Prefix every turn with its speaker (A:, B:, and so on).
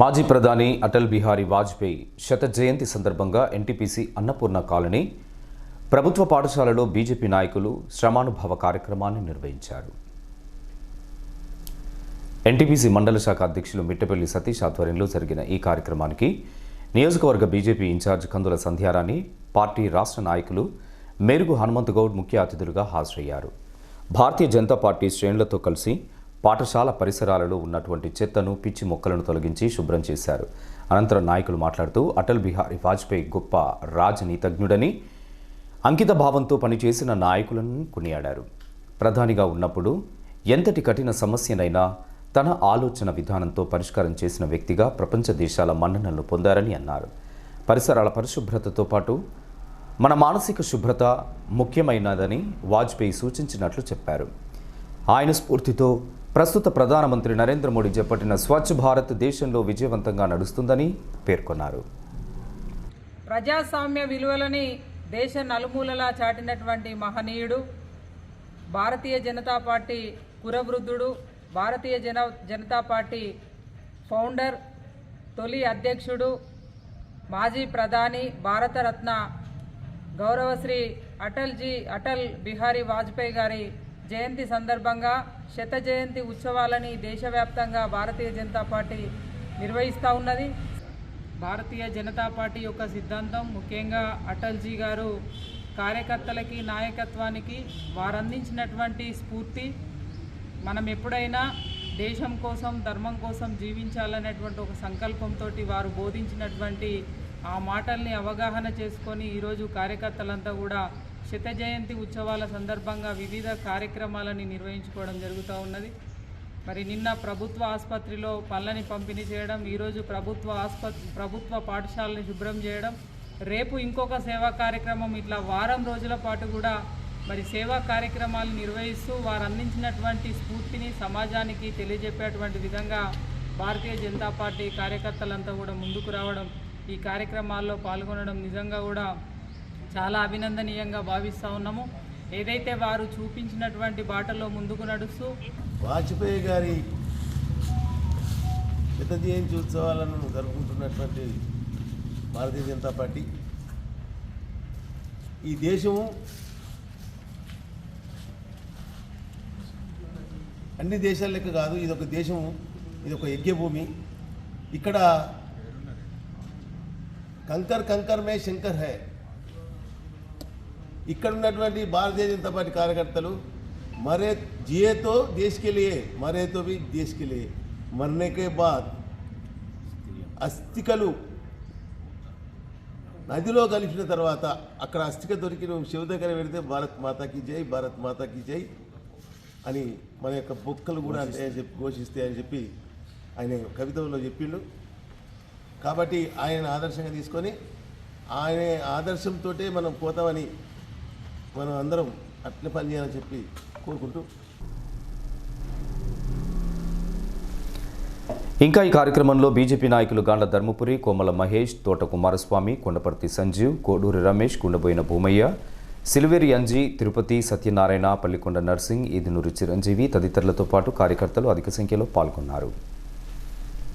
A: మాజీ ప్రధాని అటల్ బిహారీ వాజ్పేయి శత జయంతి సందర్భంగా ఎన్టీపీసీ అన్నపూర్ణ కాలనీ ప్రభుత్వ పాఠశాలలో బీజేపీ నాయకులు శ్రమానుభవ కార్యక్రమాన్ని నిర్వహించారు. ఎన్టీపీసీ మండల శాఖ అధ్యక్షులు మిట్టపల్లి సతీష్ ఆధ్వర్యంలో జరిగిన ఈ కార్యక్రమానికి నియోజకవర్గ BJP in-charge Kandula Sandhyarani party రాష్ట్ర నాయకులు మేరుగు హనుమంత్ గౌడ్ ముఖ్య అతిథులుగా హాజరయ్యారు. భారతీయ జనతా పార్టీ శ్రేణులతో కలిసి పాఠశాల పరిసరాలలో ఉన్నటువంటి చెత్తను పిచ్చి మొక్కలను తొలగించి శుభ్రం చేశారు. అనంతరం నాయకులు మాట్లాడుతూ అటల్ బిహారీ వాజ్పేయి గొప్ప రాజనీతజ్ఞుడని అంకిత భావంతో పనిచేసిన నాయకులను కొనియాడారు. ప్రధానిగా ఉన్నప్పుడు ఎంతటి కఠిన సమస్యనైనా తన ఆలోచన విధానంతో పరిష్కారం చేసిన వ్యక్తిగా ప్రపంచ దేశాల మన్ననలు పొందారని అన్నారు. పరిసరాల పరిశుభ్రతతో పాటు మన మానసిక శుభ్రత ముఖ్యమైనదని వాజ్పేయి సూచించినట్లు చెప్పారు. ఆయన స్ఫూర్తితో ప్రస్తుత ప్రధానమంత్రి నరేంద్ర మోడీ చేపట్టిన స్వచ్ఛ భారత్ దేశంలో విజయవంతంగా నడుస్తుందని పేర్కొన్నారు.
B: ప్రజాస్వామ్య విలువలని దేశ నలుమూలలా చాటినటువంటి మహనీయుడు భారతీయ జనతా పార్టీ కురవృద్ధుడు భారతీయ జన జనతా పార్టీ ఫౌండర్ తొలి అధ్యక్షుడు మాజీ ప్రధాని భారతరత్న గౌరవశ్రీ అటల్జీ అటల్ బిహారీ వాజ్పేయి గారి జయంతి సందర్భంగా శత జయంతి ఉత్సవాలని దేశవ్యాప్తంగా భారతీయ జనతా పార్టీ నిర్వహిస్తూ ఉన్నది. భారతీయ జనతా పార్టీ యొక్క సిద్ధాంతం ముఖ్యంగా అటల్జీ గారు కార్యకర్తలకి నాయకత్వానికి వారు అందించినటువంటి స్ఫూర్తి. మనం ఎప్పుడైనా దేశం కోసం ధర్మం కోసం జీవించాలనేటువంటి ఒక సంకల్పంతో వారు బోధించినటువంటి ఆ మాటల్ని అవగాహన చేసుకొని ఈరోజు కార్యకర్తలంతా కూడా శత జయంతి ఉత్సవాల సందర్భంగా వివిధ కార్యక్రమాలని నిర్వహించుకోవడం జరుగుతూ ఉన్నది. మరి నిన్న ప్రభుత్వ ఆసుపత్రిలో పళ్ళని పంపిణీ చేయడం ఈరోజు ప్రభుత్వ ఆసుపత్రి ప్రభుత్వ పాఠశాలని శుభ్రం చేయడం రేపు ఇంకొక సేవా కార్యక్రమం ఇట్లా వారం రోజుల పాటు కూడా మరి సేవా కార్యక్రమాలు నిర్వహిస్తూ వారు అందించినటువంటి స్ఫూర్తిని సమాజానికి తెలియజెప్పేటువంటి విధంగా భారతీయ జనతా పార్టీ కార్యకర్తలంతా కూడా ముందుకు రావడం ఈ కార్యక్రమాల్లో పాల్గొనడం నిజంగా కూడా చాలా అభినందనీయంగా భావిస్తూ ఉన్నాము. ఏదైతే వారు చూపించినటువంటి బాటలో ముందుకు నడుస్తూ
C: వాజ్పేయి గారి పెద్ద జయంతి ఉత్సవాలను జరుపుకుంటున్నటువంటి భారతీయ జనతా పార్టీ. ఈ దేశము అన్ని దేశాల లెక్క కాదు ఇది ఒక దేశము ఇది ఒక యజ్ఞభూమి. ఇక్కడ కంకర్ కంకర్ మే శంకర్ హై. ఇక్కడ ఉన్నటువంటి భారతీయ జనతా పార్టీ కార్యకర్తలు మరే జియే తో దేశ్ కే లియే మరే भी బాద్. అస్థికలు. నదిలో కలిసిన తర్వాత అక్కడ అస్థిక దొరికిన శివ దగ్గర పెడితే భారత్ మాతాకి జై భారత్ మాతాకి జై అని మన యొక్క బొక్కలు కూడా అంటే చెప్పి ఘోషిస్తే అని చెప్పి ఆయన కవితలో చెప్పిండు. కాబట్టి ఆయన ఆదర్శంగా తీసుకొని ఆయన ఆదర్శంతో మనం పోతామని మనం అందరం అట్లే పనిచేయాలని చెప్పి కోరుకుంటూ.
A: ఇంకా ఈ కార్యక్రమంలో బీజేపీ నాయకులు గాండ్ల ధర్మపురి కోమల మహేష్ తోట కుమారస్వామి కొండపర్తి సంజీవ్ కోడూరి రమేష్ కుండబోయిన భూమయ్య సిల్వేరి అంజీ తిరుపతి సత్యనారాయణ పల్లికొండ నర్సింగ్ ఈదినూరి చిరంజీవి తదితరులతో పాటు కార్యకర్తలు అధిక సంఖ్యలో పాల్గొన్నారు.